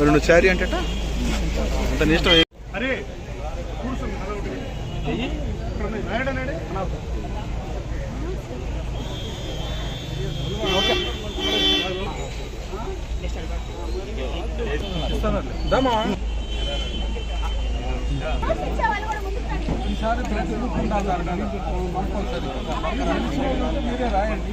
మరి నువ్వు చారీ అంటే అంత నీ ఇష్టం అరే. ఈసారి ప్రతి. మీరే రాయండి.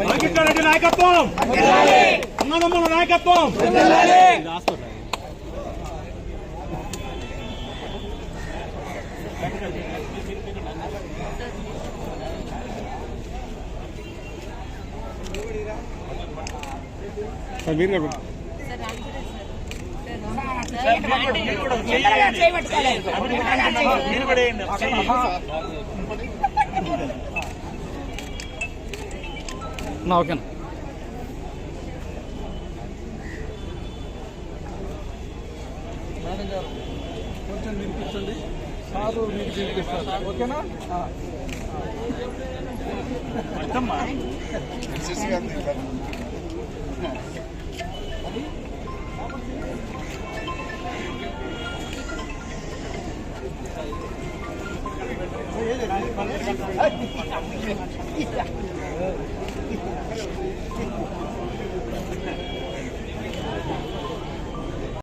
వెంకటరెడ్డి నాయకత్వం అన్నదమ్ముల నాయకత్వం ఓకేనా మేడం గారు కొంచెం వినిపించండి సారు మీకు వినిపిస్తారు ఓకేనా ఆ. Yeah.